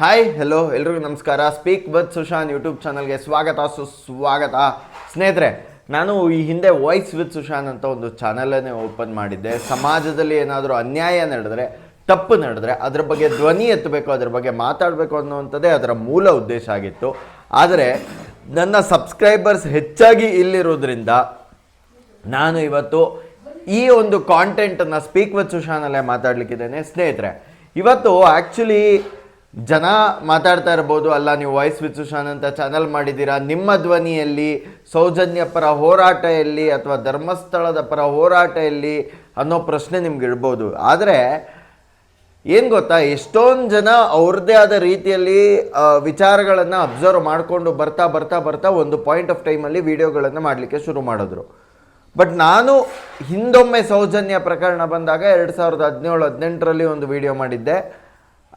Hi hello ಎಲ್ರಿಗೂ ನಮಸ್ಕಾರ. Speak with Sushan YouTube ಚಾನಲ್ಗೆ ಸ್ವಾಗತ, ಸುಸ್ವಾಗತ. ಸ್ನೇಹಿತರೆ, ನಾನು ಈ ಹಿಂದೆ ವಾಯ್ಸ್ ವಿತ್ ಸುಶಾನ್ ಅಂತ ಒಂದು ಚಾನಲನ್ನೇ ಓಪನ್ ಮಾಡಿದ್ದೆ. ಸಮಾಜದಲ್ಲಿ ಏನಾದರೂ ಅನ್ಯಾಯ ನಡೆದ್ರೆ, ತಪ್ಪು ನಡೆದ್ರೆ, ಅದ್ರ ಬಗ್ಗೆ ಧ್ವನಿ ಎತ್ತಬೇಕು, ಅದ್ರ ಬಗ್ಗೆ ಮಾತಾಡಬೇಕು ಅನ್ನುವಂಥದ್ದೇ ಅದರ ಮೂಲ ಉದ್ದೇಶ ಆಗಿತ್ತು. ಆದರೆ, ನನ್ನ ಸಬ್ಸ್ಕ್ರೈಬರ್ಸ್ ಹೆಚ್ಚಾಗಿ ಇಲ್ಲಿರೋದ್ರಿಂದ ನಾನು ಇವತ್ತು ಈ ಒಂದು ಕಾಂಟೆಂಟನ್ನು ಸ್ಪೀಕ್ ವಿತ್ ಸುಶಾನಲ್ಲೇ ಮಾತಾಡಲಿಕ್ಕಿದ್ದೇನೆ. ಸ್ನೇಹಿತರೆ, ಇವತ್ತು ಆ್ಯಕ್ಚುಲಿ ಜನ ಮಾತಾಡ್ತಾ ಇರ್ಬೋದು, ಅಲ್ಲ ನೀವು ವಾಯ್ಸ್ ವಿತ್ ಸುಶಾನ್ ಅಂತ ಚಾನಲ್ ಮಾಡಿದ್ದೀರಾ, ನಿಮ್ಮ ಧ್ವನಿಯಲ್ಲಿ, ಸೌಜನ್ಯ ಪರ ಹೋರಾಟ ಎಲ್ಲಿ ಅಥವಾ ಧರ್ಮಸ್ಥಳದ ಪರ ಹೋರಾಟ ಎಲ್ಲಿ ಅನ್ನೋ ಪ್ರಶ್ನೆ ನಿಮ್ಗೆ ಇಡ್ಬೋದು ಆದರೆ, ಏನು ಗೊತ್ತಾ, ಎಷ್ಟೊಂದು ಜನ ಅವ್ರದ್ದೇ ಆದ ರೀತಿಯಲ್ಲಿ ವಿಚಾರಗಳನ್ನು ಅಬ್ಸರ್ವ್ ಮಾಡಿಕೊಂಡು ಬರ್ತಾ ಬರ್ತಾ ಬರ್ತಾ ಒಂದು ಪಾಯಿಂಟ್ ಆಫ್ ಟೈಮಲ್ಲಿ ವಿಡಿಯೋಗಳನ್ನು ಮಾಡಲಿಕ್ಕೆ ಶುರು ಮಾಡಿದ್ರು. ಬಟ್ ನಾನು ಹಿಂದೊಮ್ಮೆ ಸೌಜನ್ಯ ಪ್ರಕರಣ ಬಂದಾಗ ಎರಡು ಸಾವಿರದ ಹದಿನೇಳು ಹದಿನೆಂಟರಲ್ಲಿ ಒಂದು ವಿಡಿಯೋ ಮಾಡಿದ್ದೆ.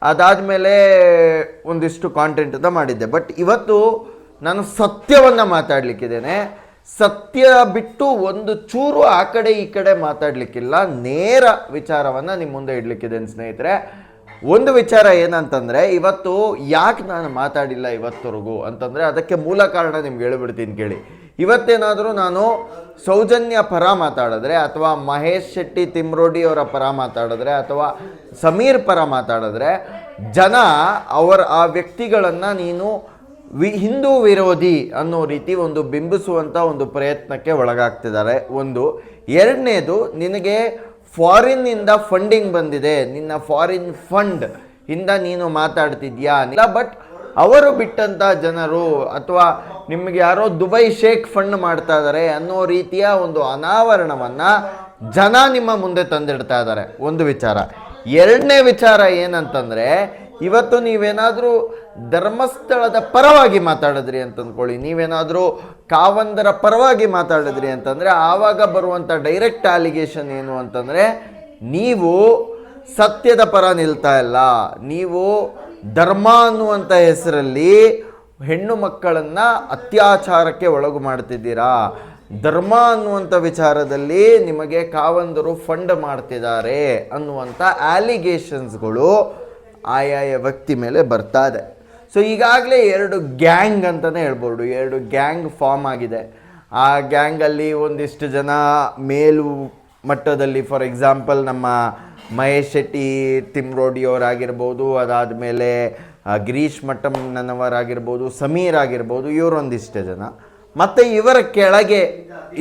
ಅದಾದಮೇಲೆ ಒಂದಿಷ್ಟು ಕಾಂಟೆಂಟನ್ನು ಮಾಡಿದ್ದೆ. ಬಟ್ ಇವತ್ತು ನಾನು ಸತ್ಯವನ್ನು ಮಾತಾಡಲಿಕ್ಕಿದ್ದೇನೆ. ಸತ್ಯ ಬಿಟ್ಟು ಒಂದು ಚೂರು ಆ ಕಡೆ ಈ ಕಡೆ ಮಾತಾಡಲಿಕ್ಕಿಲ್ಲ. ನೇರ ವಿಚಾರವನ್ನು ನಿಮ್ಮ ಮುಂದೆ ಇಡ್ಲಿಕ್ಕಿದ್ದೇನೆ ಸ್ನೇಹಿತರೆ. ಒಂದು ವಿಚಾರ ಏನಂತಂದರೆ, ಇವತ್ತು ಯಾಕೆ ನಾನು ಮಾತಾಡಿಲ್ಲ ಇವತ್ತರೆಗೂ ಅಂತಂದರೆ, ಅದಕ್ಕೆ ಮೂಲ ಕಾರಣ ನಿಮ್ಗೆ ಹೇಳ್ಬಿಡ್ತೀನಿ ಕೇಳಿ. ಇವತ್ತೇನಾದರೂ ನಾನು ಸೌಜನ್ಯ ಪರ ಮಾತಾಡಿದ್ರೆ, ಅಥವಾ ಮಹೇಶ್ ಶೆಟ್ಟಿ ತಿಮ್ರೋಡಿ ಅವರ ಪರ ಮಾತಾಡಿದ್ರೆ, ಅಥವಾ ಸಮೀರ್ ಪರ ಮಾತಾಡಿದ್ರೆ, ಜನ ಅವರ ಆ ವ್ಯಕ್ತಿಗಳನ್ನು ನೀನು ವಿ, ಹಿಂದೂ ವಿರೋಧಿ ಅನ್ನೋ ರೀತಿ ಒಂದು ಬಿಂಬಿಸುವಂಥ ಒಂದು ಪ್ರಯತ್ನಕ್ಕೆ ಒಳಗಾಗ್ತಿದ್ದಾರೆ. ಒಂದು. ಎರಡನೇದು, ನಿನಗೆ ಫಾರಿನ್ನಿಂದ ಫಂಡಿಂಗ್ ಬಂದಿದೆ. ನಿನ್ನ ಫಾರಿನ್ ಫಂಡ್. ಇಂದ ನೀನು ಮಾತಾಡ್ತಿದ್ಯಾ? ಇಲ್ಲ, ಬಟ್ ಅವರು ಬಿಟ್ಟಂಥ ಜನರು ಅಥವಾ ನಿಮಗೆ ಯಾರೋ ದುಬೈ ಶೇಖ್ ಫಂಡ್ ಮಾಡ್ತಾ ಇದ್ದಾರೆ ಅನ್ನೋ ರೀತಿಯ ಒಂದು ಅನಾವರಣವನ್ನು ಜನ ನಿಮ್ಮ ಮುಂದೆ ತಂದಿಡ್ತಾ ಇದ್ದಾರೆ ಒಂದು ವಿಚಾರ. ಎರಡನೇ ವಿಚಾರ ಏನಂತಂದರೆ, ಇವತ್ತು ನೀವೇನಾದರೂ ಧರ್ಮಸ್ಥಳದ ಪರವಾಗಿ ಮಾತಾಡಿದ್ರಿ ಅಂತ ಅಂದ್ಕೊಳ್ಳಿ ನೀವೇನಾದರೂ ಕಾವಂದರ ಪರವಾಗಿ ಮಾತಾಡಿದ್ರಿ ಅಂತಂದರೆ ಆವಾಗ ಬರುವಂಥ ಡೈರೆಕ್ಟ್ ಅಲಿಗೇಷನ್ ಏನು ಅಂತಂದರೆ, ನೀವು ಸತ್ಯದ ಪರ ನಿಲ್ತಾ ಇಲ್ಲ. ನೀವು ಧರ್ಮ ಅನ್ನುವಂಥ ಹೆಸರಲ್ಲಿ ಹೆಣ್ಣು ಮಕ್ಕಳನ್ನು ಅತ್ಯಾಚಾರಕ್ಕೆ ಒಳಗು ಮಾಡ್ತಿದ್ದೀರಾ? ಧರ್ಮ ಅನ್ನುವಂಥ ವಿಚಾರದಲ್ಲಿ ನಿಮಗೆ ಕಾವಂದರು ಫಂಡ್ ಮಾಡ್ತಿದ್ದಾರೆ ಅನ್ನುವಂಥ ಆಲಿಗೇಷನ್ಸ್ಗಳು ಆಯಾಯ ವ್ಯಕ್ತಿ ಮೇಲೆ ಬರ್ತಾ ಇದೆ. ಸೊ ಈಗಾಗಲೇ ಎರಡು ಗ್ಯಾಂಗ್ ಅಂತಲೇ ಹೇಳ್ಬೋದು. ಎರಡು ಗ್ಯಾಂಗ್ ಫಾರ್ಮ್ ಆಗಿದೆ. ಆ ಗ್ಯಾಂಗಲ್ಲಿ ಒಂದಿಷ್ಟು ಜನ ಮೇಲು ಮಟ್ಟದಲ್ಲಿ ಫಾರ್ ಎಕ್ಸಾಂಪಲ್ ನಮ್ಮ ಮಹೇಶ್ ಶೆಟ್ಟಿ ತಿಮ್ರೋಡಿಯವರಾಗಿರ್ಬೋದು ಅದಾದಮೇಲೆ ಗಿರೀಶ್ ಮಟ್ಟಮ್ಮನವರಾಗಿರ್ಬೋದು, ಸಮೀರ್ ಆಗಿರ್ಬೋದು, ಇವರೊಂದಿಷ್ಟು ಜನ. ಮತ್ತು ಇವರ ಕೆಳಗೆ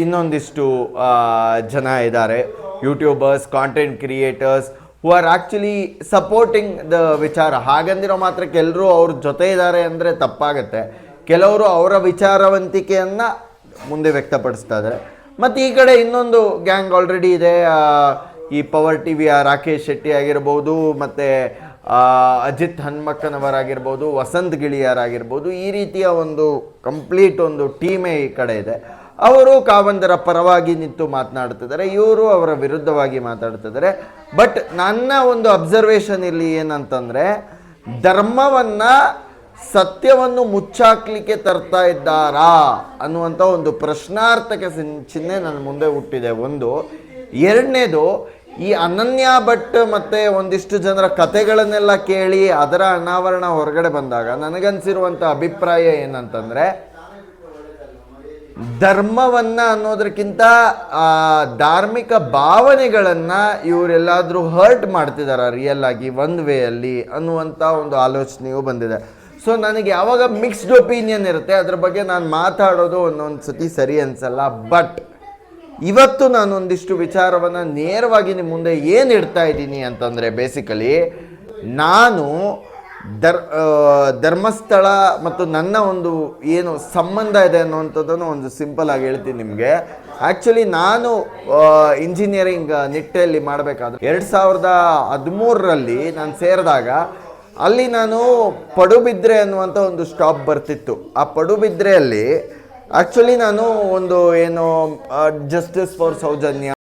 ಇನ್ನೊಂದಿಷ್ಟು ಜನ ಇದ್ದಾರೆ. YouTubers content creators who are actually supporting the ವಿಚಾರ ಹಾಗಂದಿರೋ ಮಾತ್ರಕ್ಕೆ ಎಲ್ಲರೂ ಅವ್ರ ಜೊತೆ ಇದ್ದಾರೆ ಅಂದರೆ ತಪ್ಪಾಗತ್ತೆ. ಕೆಲವರು ಅವರ ವಿಚಾರವಂತಿಕೆಯನ್ನು ಮುಂದೆ ವ್ಯಕ್ತಪಡಿಸ್ತಾ ಇದ್ದಾರೆ ಮತ್ತು ಈ ಕಡೆ ಇನ್ನೊಂದು ಗ್ಯಾಂಗ್ ಆಲ್ರೆಡಿ ಇದೆ. ಈ ಪವರ್ ಟಿ ವಿಯ ರಾಕೇಶ್ ಶೆಟ್ಟಿ ಆಗಿರ್ಬೋದು, ಮತ್ತು ಅಜಿತ್ ಹನ್ಮಕ್ಕನವರಾಗಿರ್ಬೋದು, ವಸಂತ್ ಗಿಳಿಯರಾಗಿರ್ಬೋದು, ಈ ರೀತಿಯ ಒಂದು ಕಂಪ್ಲೀಟ್ ಒಂದು ಟೀಮೇ ಈ ಕಡೆ ಇದೆ. ಅವರು ಕಾವಂದರ ಪರವಾಗಿ ನಿಂತು ಮಾತನಾಡ್ತಿದ್ದಾರೆ ಇವರು ಅವರ ವಿರುದ್ಧವಾಗಿ ಮಾತಾಡ್ತಿದ್ದಾರೆ ಬಟ್ ನನ್ನ ಒಂದು ಅಬ್ಸರ್ವೇಷನ್ ಇಲ್ಲಿ ಏನಂತಂದರೆ, ಧರ್ಮವನ್ನು ಸತ್ಯವನ್ನು ಮುಚ್ಚಾಕ್ಲಿಕ್ಕೆ ತರ್ತಾ ಇದ್ದಾರಾ ಅನ್ನುವಂಥ ಒಂದು ಪ್ರಶ್ನಾರ್ಥಕ ಚಿಹ್ನೆ ನನ್ನ ಮುಂದೆ ಹುಟ್ಟಿದೆ. ಒಂದು. ಎರಡನೇದು, ಈ ಅನನ್ಯ ಭಟ್ ಮತ್ತೆ ಒಂದಿಷ್ಟು ಜನರ ಕತೆಗಳನ್ನೆಲ್ಲ ಕೇಳಿ ಅದರ ಅನಾವರಣ ಹೊರಗಡೆ ಬಂದಾಗ ನನಗನ್ಸಿರುವಂಥ ಅಭಿಪ್ರಾಯ ಏನಂತಂದರೆ ಧರ್ಮವನ್ನ ಅನ್ನೋದಕ್ಕಿಂತ ಧಾರ್ಮಿಕ ಭಾವನೆಗಳನ್ನು ಇವರೆಲ್ಲಾದರೂ ಹರ್ಟ್ ಮಾಡ್ತಿದ್ದಾರೆ ರಿಯಲ್ ಆಗಿ, ಒಂದು ವೇಯಲ್ಲಿ ಅನ್ನುವಂಥ ಒಂದು ಆಲೋಚನೆಯು ಬಂದಿದೆ. ಸೊ ನನಗೆ ಯಾವಾಗ ಮಿಕ್ಸ್ಡ್ ಒಪಿನಿಯನ್ ಇರುತ್ತೆ, ಅದ್ರ ಬಗ್ಗೆ ನಾನು ಮಾತಾಡೋದು ಒಂದೊಂದು ಸತಿ ಸರಿ ಅನ್ಸಲ್ಲ ಬಟ್ ಇವತ್ತು ನಾನು ಒಂದಿಷ್ಟು ವಿಚಾರವನ್ನು ನೇರವಾಗಿ ನಿಮ್ಮ ಮುಂದೆ ಏನು ಇಡ್ತಾ ಇದ್ದೀನಿ ಅಂತಂದರೆ ಬೇಸಿಕಲಿ ನಾನು ಧರ್ ಧರ್ಮಸ್ಥಳ ಮತ್ತು ನನ್ನ ಒಂದು ಏನು ಸಂಬಂಧ ಇದೆ ಅನ್ನುವಂಥದ್ದನ್ನು ಒಂದು ಸಿಂಪಲ್ ಆಗಿ ಹೇಳ್ತೀನಿ ನಿಮಗೆ. ಆ್ಯಕ್ಚುಲಿ ನಾನು ಇಂಜಿನಿಯರಿಂಗ್ ನಿಟ್ಟೆಯಲ್ಲಿ ಮಾಡಬೇಕಾದ್ರೆ ಎರಡು ಸಾವಿರದ ಹದಿಮೂರರಲ್ಲಿ ನಾನು ಸೇರಿದಾಗ ಅಲ್ಲಿ ನಾನು ಪಡುಬಿದ್ರೆ ಅನ್ನುವಂಥ ಒಂದು ಸ್ಟಾಪ್ ಬರ್ತಿತ್ತು. ಆ ಪಡುಬಿದ್ರೆಯಲ್ಲಿ ಆ್ಯಕ್ಚುಲಿ ನಾನು ಒಂದು ಏನು ಜಸ್ಟಿಸ್ ಫಾರ್ ಸೌಜನ್ಯ